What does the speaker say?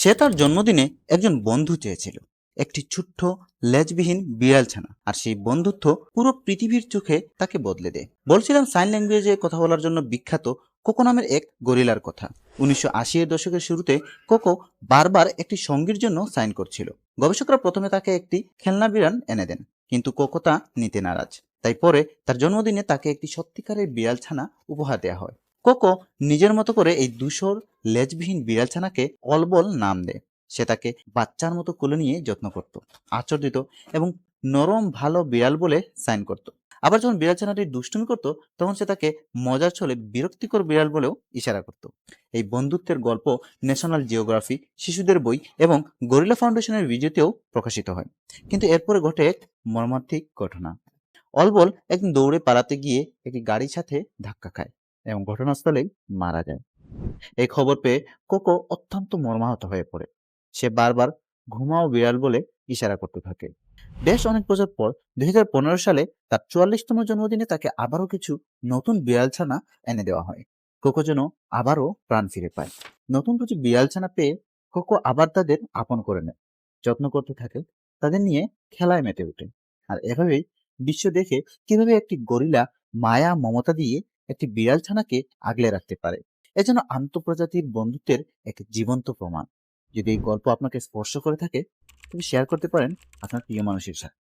সে তার জন্মদিনে একজন বন্ধু চেয়েছিল, একটি ছোট্ট, লেজবিহীন বিড়াল ছানা, আর সেই বন্ধুত্ব পুরো পৃথিবীর চোখে তাকে বদলে দেয়। বলছিলাম সাইন ল্যাঙ্গুয়েজে কথা বলার জন্য বিখ্যাত কোকো নামের এক গরিলার কথা। উনিশশো আশি এর দশকের শুরুতে কোকো বারবার একটি সঙ্গীর জন্য সাইন করছিল। গবেষকরা প্রথমে তাকে একটি খেলনা বিড়াল এনে দেন, কিন্তু কোকো তা নিতে নারাজ। তাই পরে তার জন্মদিনে তাকে একটি সত্যিকারের বিড়াল ছানা উপহার দেওয়া হয়। কোকো নিজের মতো করে এই দুশোর লেজবিহীন বিড়াল ছানাকে অলবল নাম দেয়। সে তাকে বাচ্চার মতো কোলে নিয়ে যত্ন করত আচর দিত এবং নরম ভালো বিড়াল বলে সাইন করত। আবার যখন বিড়াল ছানাটি দুষ্টুমি করত, তখন সে তাকে মজার ছলে বিরক্তিকর বিড়াল বলেও ইশারা করত। এই বন্ধুত্বের গল্প ন্যাশনাল জিওগ্রাফি, শিশুদের বই এবং গরিলা ফাউন্ডেশনের ভিডিওতেও প্রকাশিত হয়। কিন্তু এরপরে ঘটে এক মর্মান্তিক ঘটনা। অলবল একদিন দৌড়ে পালাতে গিয়ে একটি গাড়ির সাথে ধাক্কা খায় এবং ঘটনাস্থলেই মারা যায়। এই খবর পেয়ে কোকো অত্যন্ত মর্মাহত হয়ে পড়ে। সে বারবার ঘুমাও বিড়াল বলে ইশারা করতে থাকে। বেশ অনেক বছর পর দুই সালে তার চুয়াল্লিশতম জন্মদিনে তাকে আবারও কিছু নতুন বিড়াল ছানা এনে দেওয়া হয়। কোকো যেন আবারও প্রাণ ফিরে পায়। নতুন কিছু বিড়াল ছানা পেয়ে কোকো আবার তাদের আপন করে নেয়। যত্ন করতে থাকে, তাদের নিয়ে খেলায় মেতে ওঠে। আর এভাবেই বিশ্ব দেখে কীভাবে একটি গরিলা মায়া মমতা দিয়ে একটি বিড়াল ছানাকে আগলে রাখতে পারে। এ যেন আন্তঃপ্রজাতির বন্ধুত্বের এক জীবন্ত প্রমাণ। যদি এই গল্প আপনাকে স্পর্শ করে থাকে তবে শেয়ার করতে পারেন আপনার প্রিয় মানুষের সাথে।